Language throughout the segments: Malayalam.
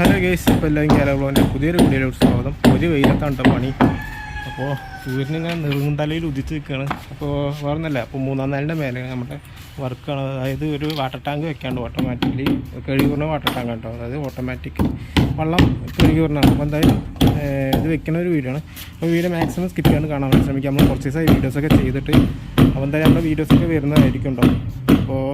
ഹലോ ഗേസ് ഇപ്പോൾ എല്ലാവരും കേരളത്തിന്റെ പുതിയൊരു വീഡിയോയിലോട്ട് സ്വാഗതം. ഒരു വെയിലത്താണ് പണി. അപ്പോൾ സൂര്യൻ ഇങ്ങനെ നെറുകുന്തലയിൽ ഉദിച്ച് നിൽക്കുകയാണ് അപ്പോൾ വേറൊന്നല്ല അപ്പോൾ മൂന്നാം നാലിന്റെ മേലെ നമ്മുടെ വർക്കാണ് അതായത് ഒരു വാട്ടർ ടാങ്ക് വെക്കാണ്ട് ഓട്ടോമാറ്റിക്കലി കഴുകുന്ന വാട്ടർ ടാങ്ക് കേട്ടോ അതായത് ഓട്ടോമാറ്റിക് വെള്ളം കഴുകി വിടണതാണ് അപ്പോൾ എന്തായാലും ഇത് വെക്കുന്ന ഒരു വീഡിയോ ആണ്. അപ്പോൾ വീഡിയോ മാക്സിമം സ്കിപ്പ് ചെയ്യാണ്ട് കാണാൻ ശ്രമിക്കാം. നമ്മൾ കുറച്ച് ദിവസമായി വീഡിയോസൊക്കെ ചെയ്തിട്ട് അപ്പോൾ എന്തായാലും നമ്മുടെ വീഡിയോസൊക്കെ വരുന്നതായിരിക്കും ഉണ്ടാവും അപ്പോൾ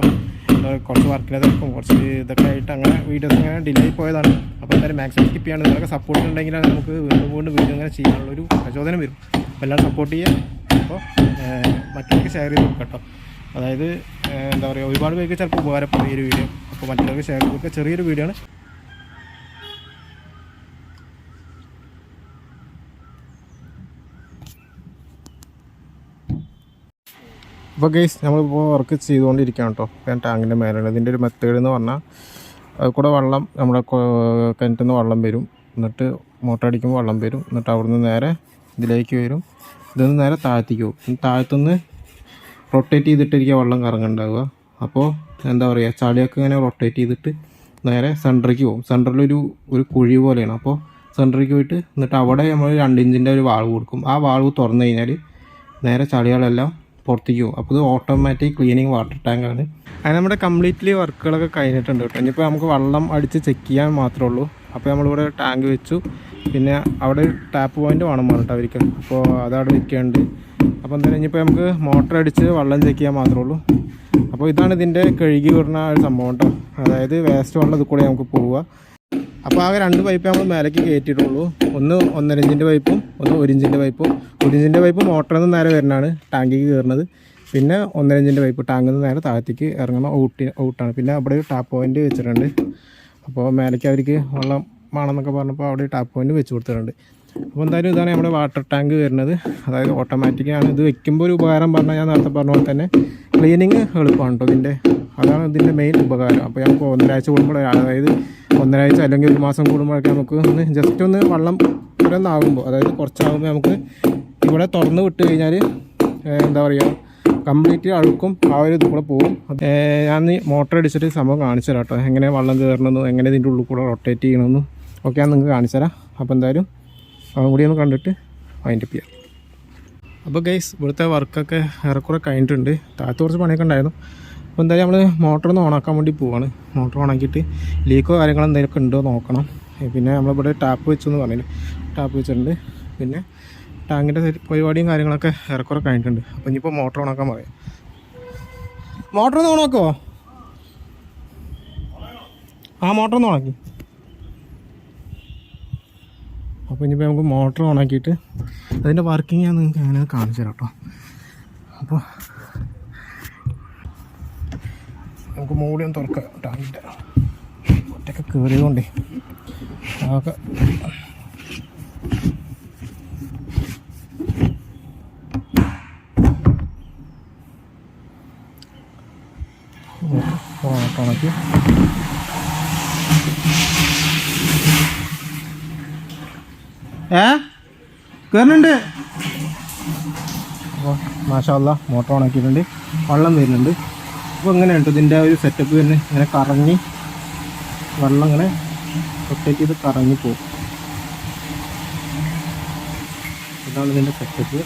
കുറച്ച് വർക്കിനതൊക്കെ കുറച്ച് ഇതൊക്കെ ആയിട്ട് അങ്ങനെ വീഡിയോസ് അങ്ങനെ ഡിലേ പോയതാണ്. അപ്പോൾ എന്തായാലും മാക്സിമം സ്കിപ്പ് ചെയ്യാണ്. നിങ്ങളൊക്കെ സപ്പോർട്ട് ഉണ്ടെങ്കിലാണ് നമുക്ക് വീണ്ടും വീണ്ടും വീഡിയോ അങ്ങനെ ചെയ്യാനുള്ളൊരു പ്രചോദനം വരും. അപ്പോൾ എല്ലാവരും സപ്പോർട്ട് ചെയ്യുക. അപ്പോൾ മറ്റുള്ളവർക്ക് ഷെയർ ചെയ്ത് കൊടുക്കട്ടോ കേട്ടോ. അതായത് എന്താ പറയുക ഒരുപാട് പേർക്ക് ചിലപ്പോൾ ഉപകാരപ്പെടും ഈ ഒരു വീഡിയോ അപ്പോൾ മറ്റുള്ളവർക്ക് ഷെയർ ചെയ്ത് കൊടുക്കുക. ചെറിയൊരു വീഡിയോ ആണ്. ഇപ്പോൾ ഗൈസ് നമ്മളിപ്പോൾ വർക്ക് ചെയ്തുകൊണ്ടിരിക്കുകയാണ് കേട്ടോ ഞാൻ ടാങ്കിന്റെ മേലാണ് ഇതിന്റെ ഒരു മെത്തേഡ് എന്ന് പറഞ്ഞാൽ അത് കൂടെ വെള്ളം നമ്മുടെ കിണറ്റിൽ നിന്ന് വെള്ളം വരും. എന്നിട്ട് മോട്ടർ അടിക്കുമ്പോൾ വെള്ളം വരും. എന്നിട്ട് അവിടുന്ന് നേരെ ഇതിലേക്ക് വരും. ഇതൊന്ന് നേരെ താഴത്തേക്ക് പോകും. താഴത്തുനിന്ന് റൊട്ടേറ്റ് ചെയ്തിട്ടിരിക്കുക വെള്ളം കറങ്ങുണ്ടാവുക അപ്പോൾ എന്താ പറയുക ചളിയൊക്കെ ഇങ്ങനെ റൊട്ടേറ്റ് ചെയ്തിട്ട് നേരെ സെന്ററിലേക്ക് പോകും. സെന്ററിലൊരു ഒരു കുഴി പോലെയാണ്. അപ്പോൾ സെന്ററിലേക്ക് പോയിട്ട് എന്നിട്ട് അവിടെ നമ്മൾ രണ്ട് ഇഞ്ചിന്റെ ഒരു വാൾവ് കൊടുക്കും. ആ വാൾവ് തുറന്നു കഴിഞ്ഞാൽ നേരെ ചളികളെല്ലാം പുറത്തേക്ക് അപ്പോൾ ഇത് ഓട്ടോമാറ്റിക് ക്ലീനിങ് വാട്ടർ ടാങ്കാണ് അതിന് നമ്മുടെ കംപ്ലീറ്റ്ലി വർക്കുകളൊക്കെ കഴിഞ്ഞിട്ടുണ്ട് കേട്ടോ. ഇനിയിപ്പോൾ നമുക്ക് വെള്ളം അടിച്ച് ചെക്ക് ചെയ്യാൻ മാത്രമേ ഉള്ളൂ അപ്പോൾ നമ്മളിവിടെ ടാങ്ക് വെച്ചു. പിന്നെ അവിടെ ഒരു ടാപ്പ് പോയിന്റ് വേണം പറഞ്ഞിട്ട് അവർക്ക്. അപ്പോൾ അതവിടെ വെക്കുന്നുണ്ട് അപ്പോൾ എന്തായാലും ഇനിയിപ്പോൾ നമുക്ക് മോട്ടർ അടിച്ച് വെള്ളം ചെക്ക് ചെയ്യാൻ മാത്രമേ ഉള്ളൂ അപ്പോൾ ഇതാണ് ഇതിന്റെ കഴുകി വരുന്ന ഒരു സംഭവം കേട്ടോ. അതായത് വേസ്റ്റ് വെള്ളം ഇത് കൂടെ നമുക്ക് പോവുക. അപ്പോൾ ആകെ രണ്ട് പൈപ്പ് നമ്മൾ മേലേക്ക് കയറ്റിയിട്ടുള്ളൂ. ഒന്ന് ഒന്നര ഇഞ്ചിന്റെ പൈപ്പും ഒന്ന് ഒരു ഇഞ്ചിന്റെ പൈപ്പും ഒരു ഇഞ്ചിന്റെ പൈപ്പ് മോട്ടറിൽ നിന്ന് നേരെ വരുന്നതാണ് ടാങ്കിക്ക് കയറുന്നത്. പിന്നെ ഒന്നര ഇഞ്ചിന്റെ പൈപ്പ് ടാങ്കിൽ നിന്ന് നേരെ താഴത്തേക്ക് ഇറങ്ങുന്ന ഔട്ടി ഔട്ടാണ്. പിന്നെ അവിടെ ഒരു ടാപ്പ് പോയിന്റ് വെച്ചിട്ടുണ്ട്. അപ്പോൾ മേലേക്ക് അവർക്ക് വെള്ളം വേണമെന്നൊക്കെ പറഞ്ഞപ്പോൾ അവിടെ ടാപ്പ് പോയിന്റ് വെച്ച് കൊടുത്തിട്ടുണ്ട്. അപ്പോൾ എന്തായാലും ഇതാണ് നമ്മുടെ വാട്ടർ ടാങ്ക് വരുന്നത്. അതായത് ഓട്ടോമാറ്റിക്കാണ് ഇത് വെക്കുമ്പോൾ ഒരു ഉപകാരം പറഞ്ഞാൽ ഞാൻ നേരത്തെ പറഞ്ഞ പോലെ തന്നെ ക്ലീനിങ് എളുപ്പമാണ് കേട്ടോ ഇതിന്റെ. അതാണ് ഇതിന്റെ മെയിൻ ഉപകാരം. അപ്പോൾ നമുക്ക് ഒന്നരാഴ്ച കൂടുമ്പോൾ അതായത് ഒന്നരാഴ്ച അല്ലെങ്കിൽ ഒരു മാസം കൂടുമ്പോഴൊക്കെ നമുക്ക് ഒന്ന് ജസ്റ്റ് ഒന്ന് വെള്ളം ഇവിടെ നിന്നാകുമ്പോൾ അതായത് കുറച്ചാകുമ്പോൾ നമുക്ക് ഇവിടെ തുറന്ന് വിട്ട് കഴിഞ്ഞാൽ എന്താ പറയുക കംപ്ലീറ്റ് അഴുക്കും ആ ഒരു ഇത് കൂടെ പോകും ഞാൻ മോട്ടർ അടിച്ചിട്ട് സംഭവം കാണിച്ചു തരാം കേട്ടോ. എങ്ങനെ വെള്ളം കയറണമെന്നും എങ്ങനെ ഇതിന്റെ ഉള്ളിൽ കൂടെ റൊട്ടേറ്റ് ചെയ്യണമെന്നും ഒക്കെ ഞാൻ നിങ്ങൾക്ക് കാണിച്ചു തരാം. അപ്പോൾ എന്തായാലും അതും കൂടി ഒന്ന് കണ്ടിട്ട് വൈൻഡപ്പ് ചെയ്യാം. അപ്പോൾ ഗൈസ് ഇവിടുത്തെ വർക്കൊക്കെ ഏറെക്കുറെ കഴിഞ്ഞിട്ടുണ്ട്. താഴത്ത് കുറച്ച് പണിയൊക്കെ ഉണ്ടായിരുന്നു. അപ്പോൾ എന്തായാലും നമ്മൾ മോട്ടർ ഒന്ന് ഓണാക്കാൻ വേണ്ടി പോവാണ്. മോട്ടർ ഓണാക്കിയിട്ട് ലീക്കോ കാര്യങ്ങളോ എന്തെങ്കിലുമൊക്കെ ഉണ്ടോ നോക്കണം. പിന്നെ നമ്മളിവിടെ ടാപ്പ് വെച്ചെന്ന് പറഞ്ഞില്ല? ടാപ്പ് വെച്ചിട്ടുണ്ട്. പിന്നെ ടാങ്കിന്റെ പരിപാടിയും കാര്യങ്ങളൊക്കെ ഏറെക്കുറെ കഴിഞ്ഞിട്ടുണ്ട്. അപ്പോൾ ഇനിയിപ്പോൾ മോട്ടർ ഓണാക്കാൻ പറയാം. മോട്ടർ ഒന്ന് ഓണാക്കുമോ ആ മോട്ടർ ഒന്ന് ഓണാക്കി. അപ്പോൾ ഇനിയിപ്പോൾ നമുക്ക് മോട്ടർ ഓണാക്കിയിട്ട് അതിന്റെ വർക്കിംഗ് ഞാൻ നിങ്ങൾക്ക് അങ്ങനെ കാണിച്ചു തരാം കേട്ടോ. അപ്പോൾ നമുക്ക് മൂടി ഒന്ന് തുറക്കാം. ടാങ്കിന്റെ. ഒറ്റയ്ക്ക് കയറിയതുകൊണ്ടേ അതൊക്കെ ഓണാക്കി ഏ? കയറുന്നുണ്ട് അപ്പോൾ മാഷാല്ല മോട്ടർ ഓണാക്കിയിട്ടുണ്ട് വെള്ളം വരുന്നുണ്ട്. അപ്പോൾ ഇങ്ങനെയാണ് ഇതിന്റെ ഒരു സെറ്റപ്പ് തന്നെ ഇങ്ങനെ കറങ്ങി വെള്ളം ഇങ്ങനെ റൊട്ടേറ്റ് ചെയ്ത് കറങ്ങി പോകും. ഇതാണ് ഇതിന്റെ സെറ്റപ്പ്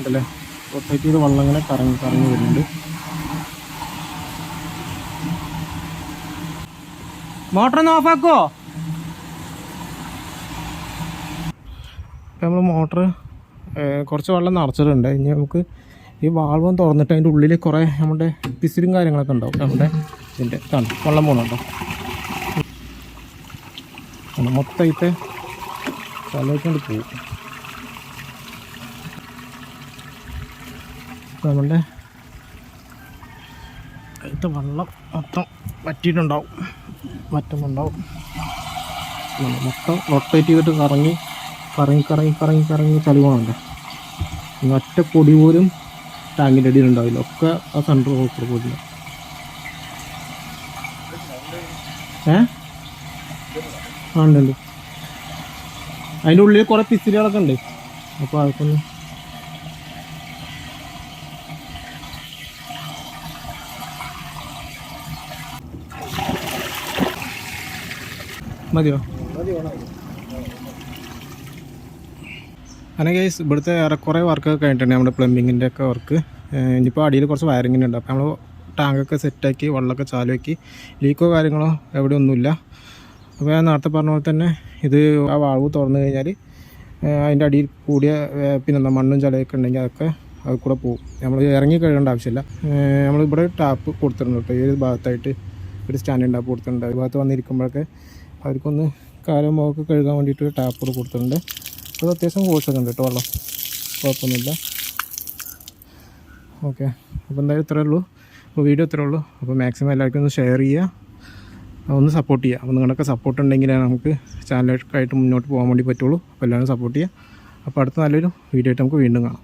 കണ്ടല്ലേ റൊട്ടേറ്റ് ചെയ്ത് വെള്ളം ഇങ്ങനെ കറങ്ങി കറങ്ങി വരുന്നുണ്ട്. മോട്ടർ ഒന്ന് ഓഫാക്കോ നമ്മൾ മോട്ടർ കുറച്ച് വെള്ളം നിറച്ചിട്ടുണ്ട്. ഇനി നമുക്ക് ഈ വാൾവം തുറന്നിട്ട് അതിന്റെ ഉള്ളിൽ കുറേ നമ്മുടെ പിസിലും കാര്യങ്ങളൊക്കെ ഉണ്ടാവും. നമ്മുടെ ഇതിന്റെ കാണും വെള്ളം പോകണുണ്ടോ മൊത്തമായിട്ട് തലേക്കൊണ്ട് പോകും. നമ്മുടെ അടുത്ത വെള്ളം മൊത്തം വറ്റിയിട്ടുണ്ടാവും. മറ്റൊന്നുണ്ടാവും മൊത്തം റൊട്ടേറ്റ് ചെയ്തിട്ട് കറങ്ങി കറങ്ങി കറങ്ങി കറങ്ങി കറങ്ങി ചളി പോകണുണ്ട് ഇനി ഒറ്റ പൊടി പോലും ടാങ്കിന്റെ അടിയിൽ ഉണ്ടാവില്ല. ഒക്കെ ആ സെന്റർ കൂടെ പോയില്ല ഏ? ആ ഉണ്ട് അതിന്റെ ഉള്ളിൽ കുറേ പിസിലുകളൊക്കെ ഉണ്ട്. അപ്പോൾ അതൊക്കെ മതിയോ? അങ്ങനെ ഗൈസ് ഇവിടുത്തെ കുറേ വർക്കൊക്കെ കഴിഞ്ഞിട്ടുണ്ട് നമ്മുടെ പ്ലംബിങ്ങിന്റെ ഒക്കെ വർക്ക് ഇനിയിപ്പോൾ അടിയിൽ കുറച്ച് വയറിങ്ങിന്റെ ഉണ്ട് അപ്പോൾ നമ്മൾ ടാങ്കൊക്കെ സെറ്റാക്കി വെള്ളമൊക്കെ ചാലുവാക്കി ലീക്കോ കാര്യങ്ങളോ എവിടെ ഒന്നുമില്ല. അപ്പോൾ ഞാൻ നേരത്തെ പറഞ്ഞ പോലെ തന്നെ ഇത് ആ വാൾവ് തുറന്നു കഴിഞ്ഞാൽ അതിന്റെ അടിയിൽ കൂടിയ പിന്നെ പിന്നെന്താ മണ്ണും ചളയൊക്കെ ഉണ്ടെങ്കിൽ അതൊക്കെ അത് കൂടെ പോകും. നമ്മൾ ഇറങ്ങി കഴിയേണ്ട ആവശ്യമില്ല. നമ്മളിവിടെ ടാപ്പ് കൊടുത്തിട്ടുണ്ട് കേട്ടോ. ഈ ഒരു ഭാഗത്തായിട്ട് ഒരു സ്റ്റാൻഡ് ടാപ്പ് കൊടുത്തിട്ടുണ്ട്. ഈ ഭാഗത്ത് വന്നിരിക്കുമ്പോഴൊക്കെ അവർക്കൊന്ന് കാലം മുഖമൊക്കെ കഴുകാൻ വേണ്ടിയിട്ട് ടാപ്പ് കൂടെ കൊടുത്തിട്ടുണ്ട്. അത് അത്യാവശ്യം കോഴ്സൊക്കെ ഉണ്ട് കേട്ടോ വെള്ളം. കുഴപ്പമൊന്നുമില്ല. ഓക്കെ അപ്പോൾ എന്തായാലും ഇത്രയേ ഉള്ളൂ. അപ്പോൾ വീഡിയോ ഇത്രയേ ഉള്ളൂ. അപ്പോൾ മാക്സിമം എല്ലാവർക്കും ഒന്ന് ഷെയർ ചെയ്യുക. ഒന്ന് സപ്പോർട്ട് ചെയ്യുക. അപ്പോൾ നിങ്ങളുടെയൊക്കെ സപ്പോർട്ട് ഉണ്ടെങ്കിലേ നമുക്ക് ചാനലൊക്കെ ആയിട്ട് മുന്നോട്ട് പോകാൻ വേണ്ടി പറ്റുള്ളൂ. അപ്പോൾ എല്ലാവരും സപ്പോർട്ട് ചെയ്യുക. അപ്പോൾ അടുത്ത നല്ലൊരു വീഡിയോ ആയിട്ട് നമുക്ക് വീണ്ടും കാണാം.